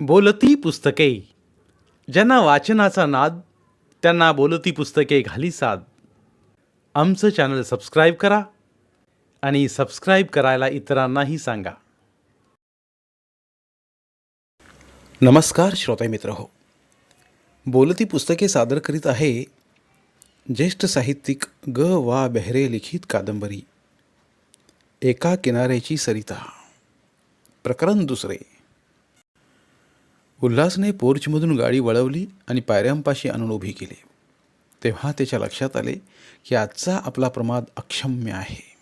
बोलती पुस्तके. ज्यांना वाचनाचा नाद त्यांना बोलती पुस्तके घाली साद. आमचं चॅनल सबस्क्राईब करा आणि सबस्क्राईब करायला इतरांनाही सांगा. नमस्कार श्रोते मित्र हो. बोलती पुस्तके सादर करीत आहे ज्येष्ठ साहित्यिक ग. वा. बेहरे लिखित कादंबरी. एका किनाऱ्याची सरिता. प्रकरण दुसरे. उल्हासने पोर्चमधून गाडी वळवली आणि पायऱ्यांपाशी आणून उभी केली. तेव्हा त्याच्या लक्षात आले की आजचा आपला प्रमाद अक्षम्य आहे.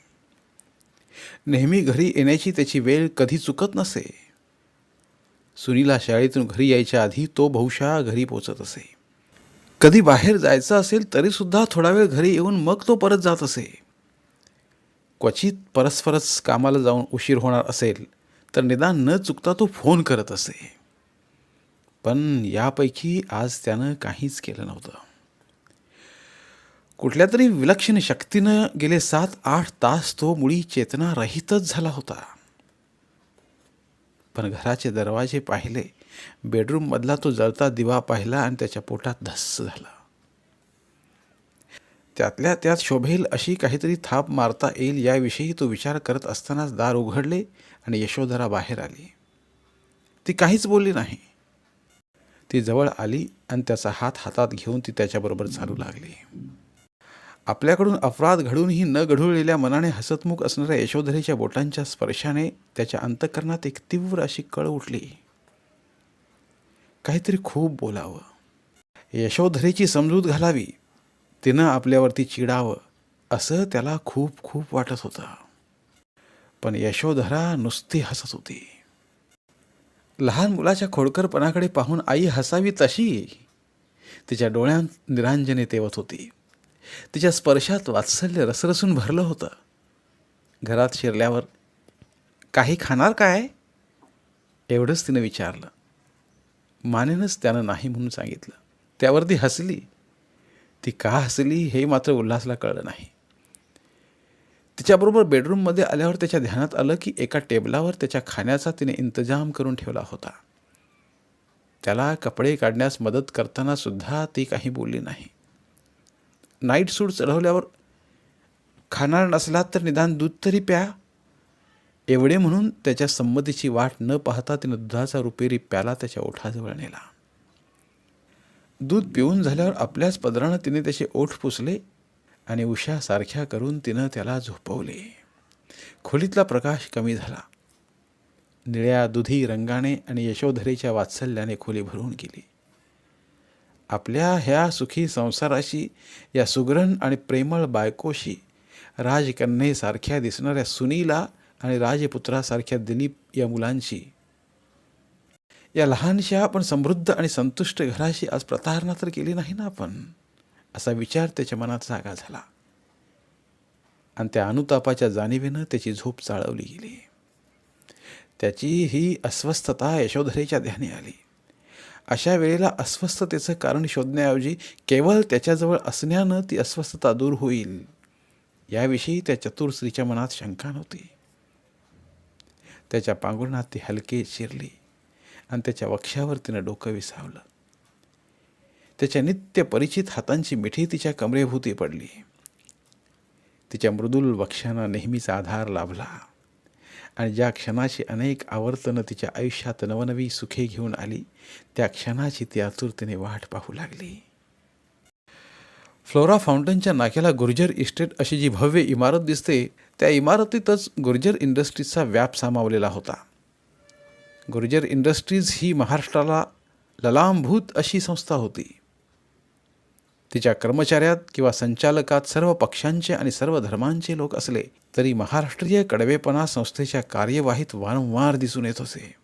नेहमी घरी येण्याची त्याची वेळ कधी चुकत नसे. सुनीला शाळेतून घरी यायच्या आधी तो बहुशा घरी पोचत असे. कधी बाहेर जायचं असेल तरीसुद्धा थोडा वेळ घरी येऊन मग तो परत जात असे. क्वचित परस्परच कामाला जाऊन उशीर होणार असेल तर निदान न चुकता तो फोन करत असे. पण यापैकी आज त्यानं काहीच केलं नव्हतं. कुठल्या तरी विलक्षण शक्तीनं गेले सात आठ तास तो मुळी चेतनारहितच झाला होता. पण घराचे दरवाजे पाहिले बेडरूममधला तो जळता दिवा पाहिला आणि त्याच्या पोटात धस्स झाला. त्यातल्या त्यात शोभेल अशी काहीतरी थाप मारता येईल याविषयी तो विचार करत असतानाच दार उघडले आणि यशोधरा बाहेर आली. ती काहीच बोलली नाही. ती जवळ आली आणि त्याचा हात हातात घेऊन ती त्याच्याबरोबर चालू लागली. आपल्याकडून अपराध घडूनही न घडवलेल्या मनाने हसतमुख असणाऱ्या यशोधरेच्या बोटांच्या स्पर्शाने त्याच्या अंतकरणात एक तीव्र अशी कळ उठली. काहीतरी खूप बोलावं. यशोधरेची समजूत घालावी. तिनं आपल्यावरती चिडावं असं त्याला खूप खूप वाटत होतं. पण यशोधरा नुसती हसत होती. लहान मुलाच्या खोडकरपणाकडे पाहून आई हसावी तशी. तिच्या डोळ्यात निरांजने तेवत होती. तिच्या स्पर्शात वात्सल्य रसरसून भरलं होतं. घरात शिरल्यावर काही खाणार काय? एवढंच तिनं विचारलं. मानेनंच त्यानं नाही म्हणून सांगितलं. त्यावर ती हसली. ती का हसली हे मात्र उल्हासला कळलं नाही. तिच्याबरोबर बेडरूममध्ये आल्यावर त्याच्या ध्यानात आलं की एका टेबलावर त्याच्या खाण्याचा तिने इंतजाम करून ठेवला होता. त्याला कपडे काढण्यास मदत करताना सुद्धा ती काही बोलली नाही. नाईट सूट चढवल्यावर खाणार नसलात तर निदान दूध तरी प्या. एवढे म्हणून त्याच्या संमतीची वाट न पाहता तिनं दुधाचा रुपेरी प्याला त्याच्या ओठाजवळ नेला. दूध पिऊन झाल्यावर आपल्याच पदरानं तिने त्याचे ओठ पुसले. आणि उशासारख्या करून तिनं त्याला झोपवले. खोलीतला प्रकाश कमी झाला. निळ्या दुधी रंगाने आणि यशोधरेच्या वात्सल्याने खोली भरून गेली. आपल्या ह्या सुखी संसाराशी या सुग्रण आणि प्रेमळ बायकोशी राजकन्येसारख्या दिसणाऱ्या सुनीला आणि राजपुत्रासारख्या दिलीप या मुलांशी. या लहानशा पण समृद्ध आणि संतुष्ट घराशी आज प्रतारणा तर केली नाही ना आपण? असा विचार त्याच्या मनात जागा झाला. आणि त्या अनुतापाच्या जाणीवेनं त्याची झोप चाळवली गेली. त्याची ही अस्वस्थता यशोधरेच्या ध्यानी आली. अशा वेळेला अस्वस्थतेचं कारण शोधण्याऐवजी केवळ त्याच्याजवळ असण्यानं ती अस्वस्थता दूर होईल याविषयी त्या चतुर स्त्रीच्या मनात शंका नव्हती. त्याच्या पांघरुणात ती हलके शिरली आणि त्याच्या वक्षावर तिनं डोकं विसावलं. त्याच्या नित्य परिचित हातांची मिठी तिच्या कमरेभूती पडली. तिच्या मृदुल वक्षांना नेहमीचा आधार लाभला. आणि ज्या क्षणाची अनेक आवर्तनं तिच्या आयुष्यात नवनवी सुखे घेऊन आली त्या क्षणाची ती आतुरतेने वाट पाहू लागली. फ्लोरा फाउंटनच्या नाक्याला गुर्जर इस्टेट अशी जी भव्य इमारत दिसते त्या इमारतीतच गुर्जर इंडस्ट्रीजचा व्याप सामावलेला होता. गुर्जर इंडस्ट्रीज ही महाराष्ट्राला ललामभूत अशी संस्था होती. तिच्या कर्मचाऱ्यात किंवा संचालकात सर्व पक्षांचे आणि सर्व धर्मांचे लोक असले तरी महाराष्ट्रीय कडवेपणा संस्थेच्या कार्यवाहीत वारंवार दिसून येत होते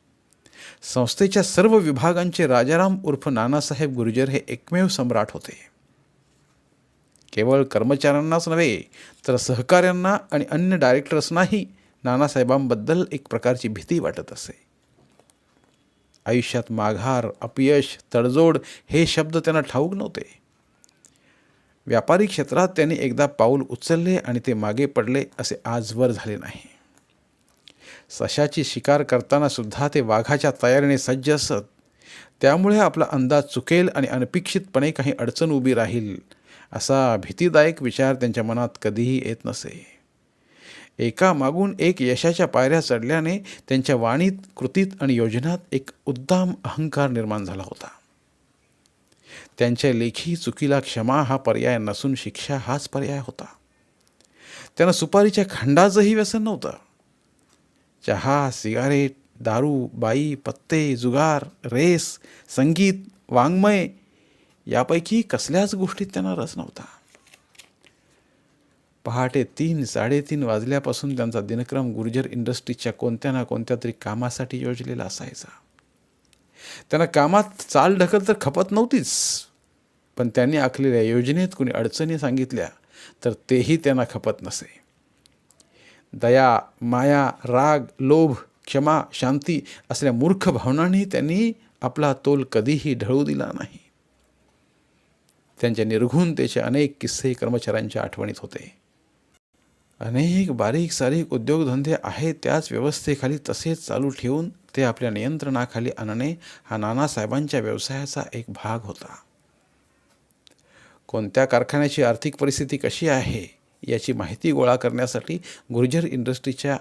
संस्थेच्या सर्व विभागांचे राजाराम उर्फ नानासाहेब गुर्जर हे एकमेव सम्राट होते. केवळ कर्मचाऱ्यांनाच नव्हे तर सहकाऱ्यांना आणि अन्य डायरेक्टर्सनाही नानासाहेबांबद्दल एक प्रकारची भीती वाटत असे. आयुष्यात माघार अपयश तडजोड हे शब्द त्यांना ठाऊक नव्हते. व्यापारी क्षेत्रात त्यांनी एकदा पाऊल उचलले आणि ते मागे पडले असे आजवर झाले नाही. सशाची शिकार करताना सुद्धा ते वाघाच्या तयारीने सज्ज असत. त्यामुळे आपला अंदाज चुकेल आणि अनपेक्षितपणे काही अडचण उभी राहील असा भीतीदायक विचार त्यांच्या मनात कधीही येत नसे. एका मागून एक यशाच्या पायऱ्या चढल्याने त्यांच्या वाणीत कृतीत आणि योजनात एक उद्दाम अहंकार निर्माण झाला होता. त्यांच्या लेखी चुकीला क्षमा हा पर्याय नसून शिक्षा हाच पर्याय होता. त्यांना सुपारीच्या खंडाचंही व्यसन नव्हतं. चहा सिगारेट दारू बाई पत्ते जुगार रेस संगीत वाङ्मय यापैकी कसल्याच गोष्टीत त्यांना रस नव्हता. पहाटे तीन साडेतीन वाजल्यापासून त्यांचा दिनक्रम गुर्जर इंडस्ट्रीजच्या कोणत्या ना कोणत्या तरी कामासाठी योजलेला असायचा. त्यांना कामात चाल ढकल तर खपत नव्हतीच. पण त्यांनी आखलेल्या योजनेत कुणी अडचणी सांगितल्या तर तेही त्यांना खपत नसे. दया माया राग लोभ क्षमा शांती असल्या मूर्ख भावनांनी त्यांनी आपला तोल कधीही ढळू दिला नाही. त्यांच्या निर्घुणतेचे अनेक किस्से कर्मचाऱ्यांच्या आठवणीत होते. अनेक बारीक सारीक उद्योगधंदे आहेत त्याच व्यवस्थेखाली तसेच चालू ठेवून ते आपल्या नियंत्रणाखाली आणणे हा नानासाहेबांच्या व्यवसायाचा एक भाग होता. कोणत्या कारखान्याची आर्थिक परिस्थिती कशी आहे याची माहिती गोळा करण्यासाठी गुर्जर इंडस्ट्रीच्या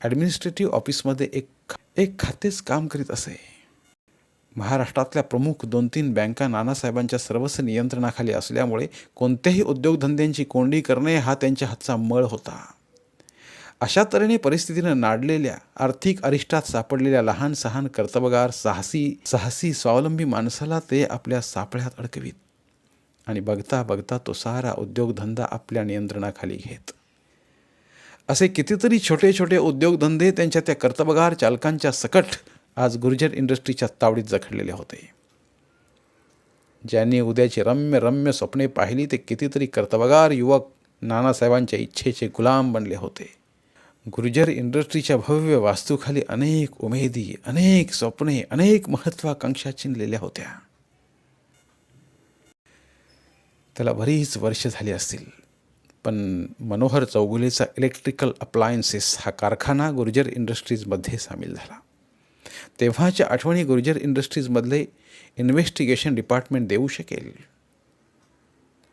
ॲडमिनिस्ट्रेटिव्ह ऑफिसमध्ये एक एक खातेच काम करीत असे. महाराष्ट्रातल्या प्रमुख दोन तीन बँका नानासाहेबांच्या सर्वस्व नियंत्रणाखाली असल्यामुळे कोणत्याही उद्योगधंद्यांची कोंडी करणे हा त्यांच्या हातचा मळ होता. अशा तऱ्हेने परिस्थितीनं नाडलेल्या आर्थिक अरिष्टात सापडलेल्या लहान सहान कर्तबगार साहसी साहसी स्वावलंबी माणसाला ते आपल्या सापळ्यात अडकवीत. आणि बघता बघता तो सारा उद्योगधंदा आपल्या नियंत्रणाखाली घेत. असे कितीतरी छोटे छोटे उद्योगधंदे त्यांच्या त्या कर्तबगार चालकांच्या सकट आज गुर्जर इंडस्ट्रीच्या तावडीत जखडलेले होते. ज्यांनी उद्याची रम्य रम्य स्वप्ने पाहिली ते कितीतरी कर्तबगार युवक नानासाहेबांच्या इच्छेचे गुलाम बनले होते. गुर्जर इंडस्ट्रीच्या भव्य वास्तूखाली अनेक उमेदी अनेक स्वप्ने अनेक महत्त्वाकांक्षा चिनलेल्या होत्या. त्याला बरीच वर्ष झाली असतील. पण मनोहर चौगुलेचा इलेक्ट्रिकल अप्लायन्सेस हा कारखाना गुर्जर इंडस्ट्रीजमध्ये सामील झाला. तेव्हाच्या आठवणी गुर्जर इंडस्ट्रीजमधले इन्व्हेस्टिगेशन डिपार्टमेंट देऊ शकेल.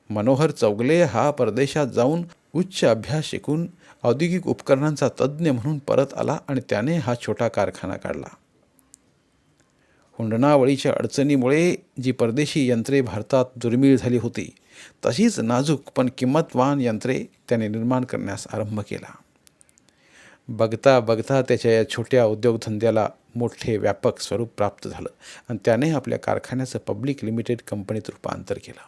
मनोहर चौगले हा परदेशात जाऊन उच्च अभ्यास शिकून औद्योगिक उपकरणांचा तज्ज्ञ म्हणून परत आला आणि त्याने हा छोटा कारखाना काढला. हुंडणावळीच्या अडचणीमुळे जी परदेशी यंत्रे भारतात दुर्मिळ झाली होती तशीच नाजूक पण किंमतवान यंत्रे त्याने निर्माण करण्यास आरंभ केला. बघता बघता त्याच्या या छोट्या उद्योगधंद्याला मोठे व्यापक स्वरूप प्राप्त झालं आणि त्याने आपल्या कारखान्याचं पब्लिक लिमिटेड कंपनीत रूपांतर केलं.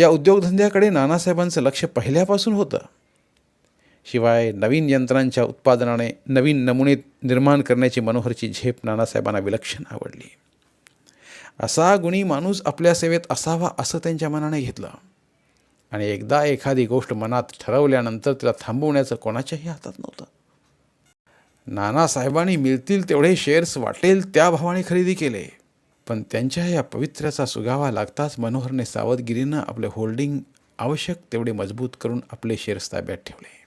या उद्योगधंद्याकडे नानासाहेबांचं लक्ष पहिल्यापासून होतं. शिवाय नवीन यंत्रांच्या उत्पादनाने नवीन नमुने निर्माण करण्याची मनोहरची झेप नानासाहेबांना विलक्षण आवडली. असा गुणी माणूस आपल्या सेवेत असावा असं त्यांच्या मनाने घेतलं. आणि एकदा एखादी गोष्ट मनात ठरवल्यानंतर तिला थांबवण्याचं कोणाच्याही हातात नव्हतं. नानासाहेबांनी मिळतील तेवढे शेअर्स वाटेल त्या भावाने खरेदी केले. पण त्यांच्या या पवित्र्याचा सुगावा लागताच मनोहरने सावधगिरीनं आपले होल्डिंग आवश्यक तेवढे मजबूत करून आपले शेअर्स ताब्यात ठेवले.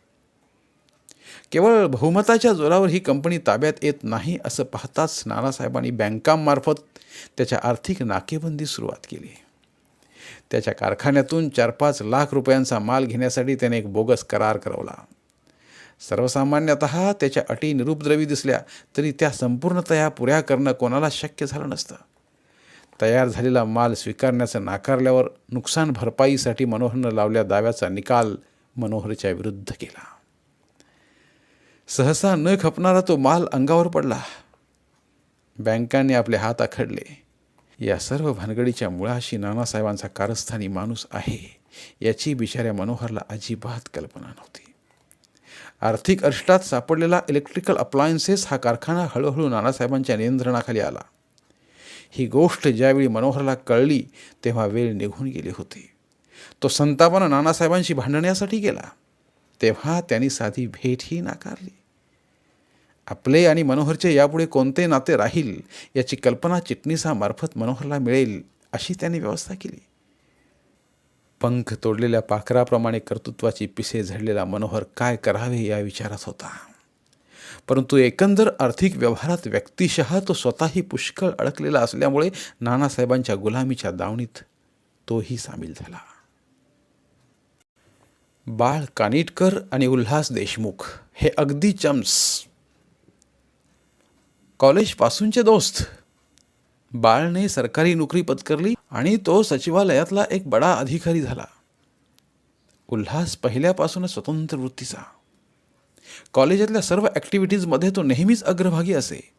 केवळ बहुमताच्या जोरावर ही कंपनी ताब्यात येत नाही असं पाहताच नानासाहेबांनी बँकांमार्फत त्याच्या आर्थिक नाकेबंदी सुरुवात केली. त्याच्या कारखान्यातून चार पाच लाख रुपयांचा माल घेण्यासाठी त्याने एक बोगस करार करवला. सर्वसामान्यत त्याच्या अटी निरुपद्रवी दिसल्या तरी त्या संपूर्णतया पुऱ्या करणं कोणाला शक्य झालं नसतं. तयार झालेला माल स्वीकारण्याचं नाकारल्यावर नुकसान भरपाईसाठी मनोहरनं लावल्या दाव्याचा निकाल मनोहरच्या विरुद्ध केला. सहसा न खपणारा तो माल अंगावर पडला. बँकांनी आपले हात आखडले. या सर्व भानगडीच्या मुळाशी नानासाहेबांचा कारस्थानी माणूस आहे याची बिचाऱ्या मनोहरला अजिबात कल्पना नव्हती. आर्थिक अरिष्टात सापडलेला इलेक्ट्रिकल अप्लायन्सेस हा कारखाना हळूहळू नानासाहेबांच्या नियंत्रणाखाली आला. ही गोष्ट ज्यावेळी मनोहरला कळली तेव्हा वेळ निघून गेली होती. तो संतापानं नानासाहेबांशी भांडण्यासाठी गेला. तेव्हा त्यांनी साधी भेटही नाकारली. आपले आणि मनोहरचे यापुढे कोणते नाते राहील याची कल्पना चिटणीसामार्फत मनोहरला मिळेल अशी त्यांनी व्यवस्था केली. पंख तोडलेल्या पाखराप्रमाणे कर्तृत्वाची पिसे झडलेला मनोहर काय करावे या विचारात होता. परंतु एकंदर आर्थिक व्यवहारात व्यक्तिशः तो स्वतःही पुष्कळ अडकलेला असल्यामुळे नानासाहेबांच्या गुलामीच्या दावणीत तोही सामील झाला. बाळ कानिटकर आणि उल्हास देशमुख हे अगदी चम्स. कॉलेजपासूनचे दोस्त. बाळने सरकारी नोकरी पत्करली आणि तो सचिवालयातला एक बडा अधिकारी झाला. उल्हास पहिल्यापासूनच स्वतंत्र वृत्तीचा. कॉलेजातल्या सर्व ॲक्टिव्हिटीजमध्ये तो नेहमीच अग्रभागी असे.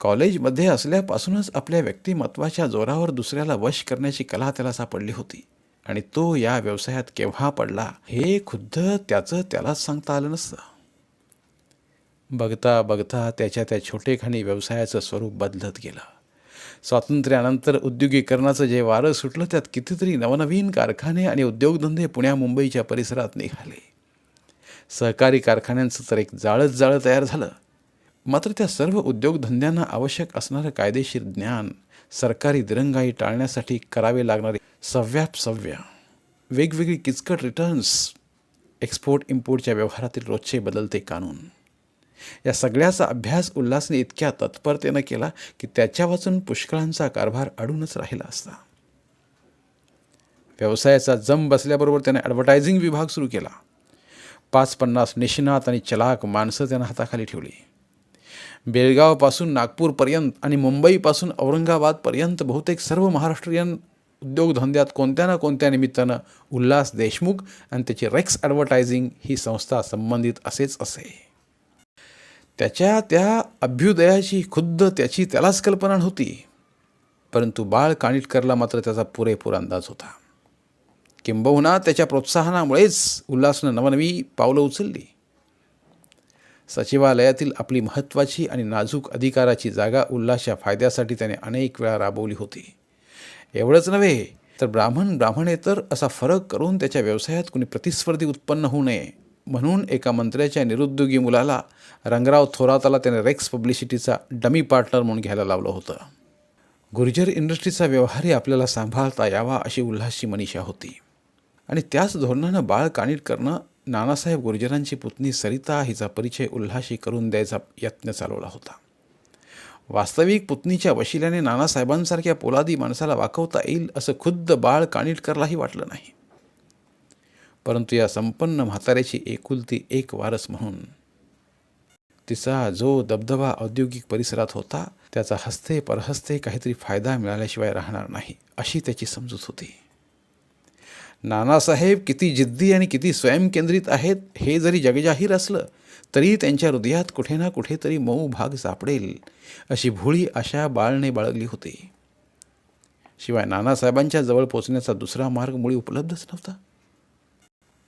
कॉलेजमध्ये असल्यापासूनच आपल्या व्यक्तिमत्वाच्या जोरावर दुसऱ्याला वश करण्याची कला त्याला सापडली होती. आणि तो या व्यवसायात केव्हा पडला हे खुद्द त्याचं त्यालाच सांगता आलं नसतं. बघता बघता त्याच्या त्या छोटेखानी व्यवसायाचं स्वरूप बदलत गेलं. स्वातंत्र्यानंतर उद्योगीकरणाचं जे वारं सुटलं त्यात कितीतरी नवनवीन कारखाने आणि उद्योगधंदे पुण्या मुंबईच्या परिसरात निघाले. सहकारी कारखान्यांचं तर एक जाळंच जाळं तयार झालं. मात्र त्या सर्व उद्योगधंद्यांना आवश्यक असणारं कायदेशीर ज्ञान सरकारी दिरंगाई टाळण्यासाठी करावे लागणारे सव्याप सव्य. वेगवेगळी किचकट रिटर्न्स एक्सपोर्ट इम्पोर्टच्या व्यवहारातील रोजचे बदलते कानून. या सगळ्याचा अभ्यास उल्हासने इतक्या तत्परतेनं केला की त्याच्या वाचून पुष्कळांचा कारभार अडूनच राहिला असता. व्यवसायाचा जम बसल्याबरोबर त्याने ॲडव्हर्टायझिंग विभाग सुरू केला. पाच पन्नास निष्णात आणि चलाक माणसं त्यानं हाताखाली ठेवली. बेळगावपासून नागपूरपर्यंत आणि मुंबईपासून औरंगाबादपर्यंत बहुतेक सर्व महाराष्ट्रीयन उद्योगधंद्यात कोणत्या ना कोणत्या निमित्तानं उल्हास देशमुख आणि त्याची रेक्स ॲडव्हर्टायझिंग ही संस्था संबंधित असेच असे. त्याच्या त्या अभ्युदयाची खुद्द त्याची त्यालाच कल्पना नव्हती. परंतु बाळ कानिटकरला मात्र त्याचा पुरेपूर अंदाज होता. किंबहुना त्याच्या प्रोत्साहनामुळेच उल्हासनं नवनवी पावलं उचलली. सचिवालयातील आपली महत्त्वाची आणि नाजूक अधिकाराची जागा उल्हासच्या फायद्यासाठी त्याने अनेक वेळा राबवली होती. एवढंच नव्हे तर ब्राह्मण ब्राह्मणेतर असा फरक करून त्याच्या व्यवसायात कुणी प्रतिस्पर्धी उत्पन्न होऊ नये. म्हणून एका मंत्र्याच्या निरुद्योगी मुलाला रंगराव थोराताला त्याने रेक्स पब्लिसिटीचा डमी पार्टनर म्हणून घ्यायला लावलं होतं. गुर्जर इंडस्ट्रीचा व्यवहारही आपल्याला सांभाळता यावा अशी उल्हासची मनीषा होती. आणि त्याच धोरणानं बाळ कानिटकरनं नानासाहेब गुर्जरांची पुतणी सरिता हिचा परिचय उल्हाशी करून द्यायचा यत्न चालवला होता. वास्तविक पुतणीच्या वशिल्याने नानासाहेबांसारख्या पोलादी माणसाला वाकवता येईल असं खुद्द बाळ कानिटकरलाही वाटलं नाही. परंतु या संपन्न म्हाताऱ्याची एकुलती एक वारस म्हणून तिचा जो दबदबा औद्योगिक परिसरात होता त्याचा हस्ते परहस्ते काहीतरी फायदा मिळाल्याशिवाय राहणार नाही अशी त्याची समजूत होती. नानासाहेब किती जिद्दी आणि किती स्वयंकेंद्रित आहेत हे जरी जगजाहीर असलं तरी त्यांच्या हृदयात कुठे ना कुठेतरी मऊ भाग सापडेल अशी भोळी आशा बाळने बाळगली होती. शिवाय नानासाहेबांच्या जवळ पोचण्याचा दुसरा मार्ग मुळी उपलब्धच नव्हता.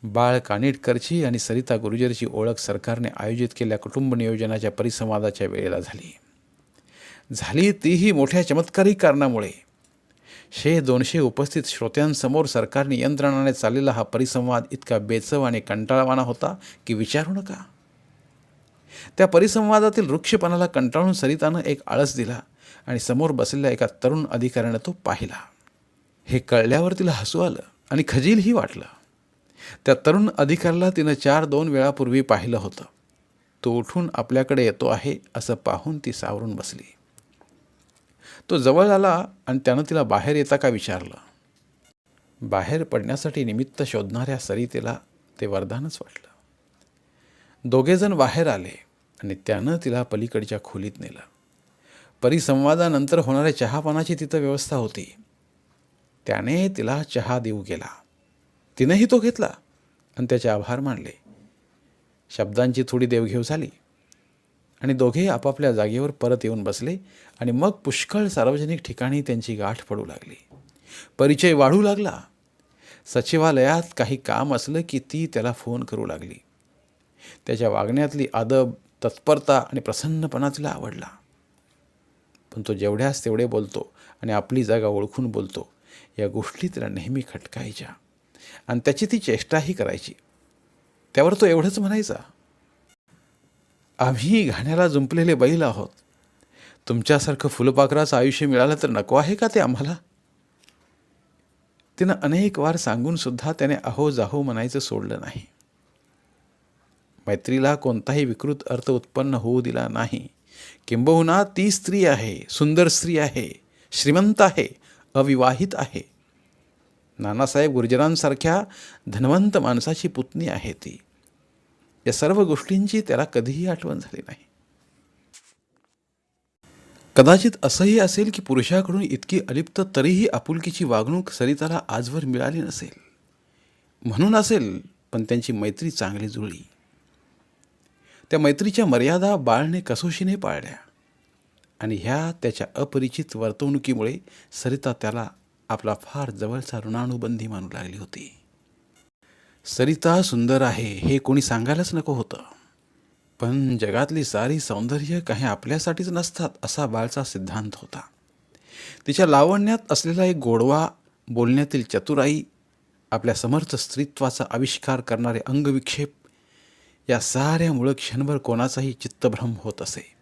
बाळ कानिटकरची आणि सरिता गुरुजरची ओळख सरकारने आयोजित केलेल्या कुटुंब नियोजनाच्या परिसंवादाच्या वेळेला झाली. झाली तीही मोठ्या चमत्कारी कारणामुळे. शे दोनशे उपस्थित श्रोत्यांसमोर सरकार नियंत्रणाने चाललेला हा परिसंवाद इतका बेचव आणि कंटाळवाणा होता की विचारू नका. त्या परिसंवादातील वृक्षपणाला कंटाळून सरितानं एक आळस दिला आणि समोर बसलेल्या एका तरुण अधिकाऱ्यानं तो पाहिला. हे कळल्यावर तिला हसू आलं आणि खजीलही वाटलं. त्या तरुण अधिकाऱ्याला तिनं चार दोन वेळापूर्वी पाहिलं होतं. तो उठून आपल्याकडे येतो आहे असं पाहून ती सावरून बसली. तो जवळ आला आणि त्यानं तिला बाहेर येता का विचारलं. बाहेर पडण्यासाठी निमित्त शोधणाऱ्या सरितेला ते वरदानच वाटलं. दोघेजण बाहेर आले आणि त्यानं तिला पलीकडच्या खोलीत नेलं. परिसंवादानंतर होणाऱ्या चहापानाची तिथं व्यवस्था होती. त्याने तिला चहा देऊ गेला. तिनंही तो घेतला आणि त्याचे आभार मानले. शब्दांची थोडी देवघेव झाली. आणि दोघे आपापल्या जागेवर परत येऊन बसले आणि मग पुष्कळ सार्वजनिक ठिकाणी त्यांची गाठ पडू लागली. परिचय वाढू लागला. सचिवालयात काही काम असलं की ती त्याला फोन करू लागली. त्याच्या वागण्यातली आदब तत्परता आणि प्रसन्नपणा तिला आवडला. पण तो जेवढ्यास तेवढे बोलतो आणि आपली जागा ओळखून बोलतो या गोष्टी तिला नेहमी खटकायच्या. आणि त्याची ती चेष्टाही करायची. त्यावर तो एवढंच म्हणायचा आम्ही घाण्याला जुंपलेले बैल आहोत. तुमच्यासारखं फुलपाखराचं आयुष्य मिळालं तर नको आहे का ते आम्हाला? तिनं अनेक वार सांगूनसुद्धा त्याने अहो जाहो म्हणायचं सोडलं नाही. मैत्रीला कोणताही विकृत अर्थ उत्पन्न होऊ दिला नाही. किंबहुना ती स्त्री आहे सुंदर स्त्री आहे श्रीमंत आहे अविवाहित आहे. नानासाहेब गुर्जरांसारख्या धनवंत माणसाची पुतणी आहे ती. या सर्व गोष्टींची त्याला कधीही आठवण झाली नाही. कदाचित असंही असेल की पुरुषाकडून इतकी अलिप्त तरीही आपुलकीची वागणूक सरिताला आजवर मिळाली नसेल. म्हणून असेल पण त्यांची मैत्री चांगली जुळली. त्या मैत्रीच्या मर्यादा बाळने कसोशीने पाळल्या आणि ह्या त्याच्या अपरिचित वर्तवणुकीमुळे सरिता त्याला आपला फार जवळचा ऋणानुबंधी मानू लागली होती. सरिता सुंदर आहे हे कोणी सांगायलाच नको होतं. पण जगातली सारी सौंदर्य काही आपल्यासाठीच नसतात असा बाळचा सिद्धांत होता. तिच्या लावण्यात असलेला एक गोडवा बोलण्यातील चतुराई आपल्या समर्थ स्त्रीत्वाचा आविष्कार करणारे अंगविक्षेप या साऱ्यामुळं क्षणभर कोणाचाही चित्तभ्रम होत असे.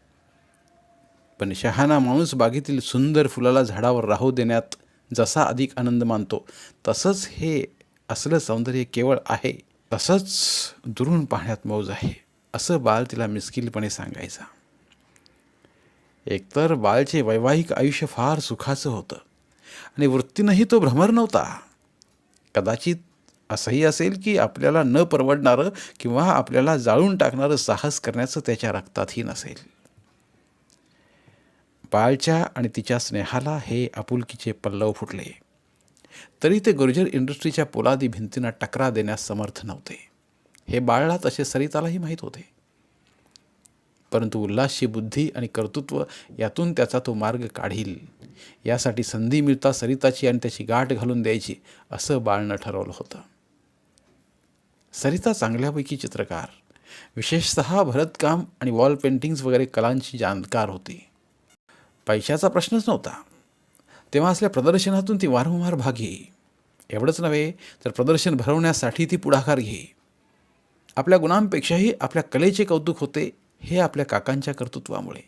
पण शहाणा माणूस बागेतील सुंदर फुलाला झाडावर राहू देण्यात जसा अधिक आनंद मानतो तसंच हे असलं सौंदर्य केवळ आहे तसंच दुरून पाहण्यात मौज आहे असं बाळ तिला मिस्किलपणे सांगायचा. एकतर बाळचे वैवाहिक आयुष्य फार सुखाचं होतं आणि वृत्तीनंही तो भ्रमर नव्हता. कदाचित असंही असेल की आपल्याला न परवडणारं किंवा आपल्याला जाळून टाकणारं साहस करण्याचं त्याच्या रक्तातही नसेल. बाळच्या आणि तिच्या स्नेहाला हे आपुलकीचे पल्लव फुटले. तरी ते गुर्जर इंडस्ट्रीच्या पोलादी भिंतींना टकरा देण्यास समर्थ नव्हते. हे बाळला तसे सरितालाही माहीत होते. परंतु उल्हासची बुद्धी आणि कर्तृत्व यातून त्याचा तो मार्ग काढील. यासाठी संधी मिळता सरिताची आणि त्याची गाठ घालून द्यायची असं बाळनं ठरवलं होतं. सरिता चांगल्यापैकी चित्रकार. विशेषतः भरतकाम आणि वॉल पेंटिंग्स वगैरे कलांची जाणकार होती. पैशाचा प्रश्नच नव्हता. तेव्हा असल्या प्रदर्शनातून ती वारंवार भाग घे. एवढंच नव्हे तर प्रदर्शन भरवण्यासाठी ती पुढाकार घे. आपल्या गुणांपेक्षाही आपल्या कलेचे कौतुक होते हे आपल्या काकांच्या कर्तृत्वामुळे.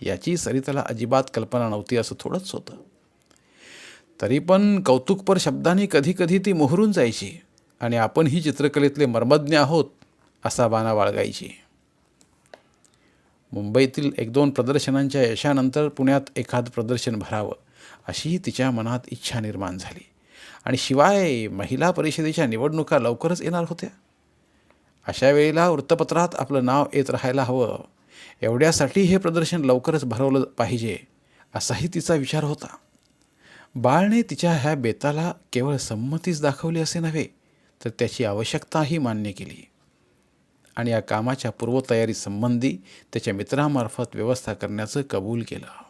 याची सरिताला अजिबात कल्पना नव्हती असं थोडंच होतं. तरी पण कौतुकपर शब्दांनी कधीकधी ती मोहरून जायची आणि आपण ही चित्रकलेतले मर्मज्ञ आहोत असा बाणा बाळगायची. मुंबईतील एक दोन प्रदर्शनांच्या यशानंतर पुण्यात एखादं प्रदर्शन भरावं अशी तिच्या मनात इच्छा निर्माण झाली. आणि शिवाय महिला परिषदेच्या निवडणुका लवकरच येणार होत्या. अशा वेळेला वृत्तपत्रात आपलं नाव येत राहायला हवं. एवढ्यासाठी हे प्रदर्शन लवकरच भरवलं पाहिजे असाही तिचा विचार होता. बाळने तिच्या ह्या बेताला केवळ संमतीच दाखवली असे नव्हे तर त्याची आवश्यकताही मान्य केली. आणि या कामाच्या पूर्वतयारीसंबंधी त्याच्या मित्रामार्फत व्यवस्था करण्याचं कबूल केलं.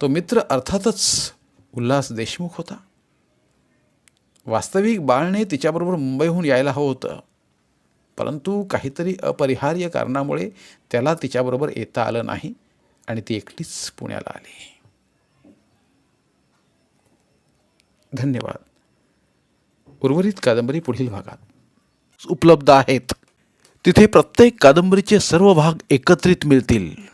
तो मित्र अर्थातच उल्हास देशमुख होता. वास्तविक बाळने तिच्याबरोबर मुंबईहून यायला हवं होतं. परंतु काहीतरी अपरिहार्य कारणामुळे त्याला तिच्याबरोबर येता आलं नाही आणि ती एकटीच पुण्याला आली. धन्यवाद. उर्वरित कादंबरी पुढील भागात. उपलब्ध आहेत. तिथे प्रत्येक कादंबरीचे सर्व भाग एकत्रित मिळतील.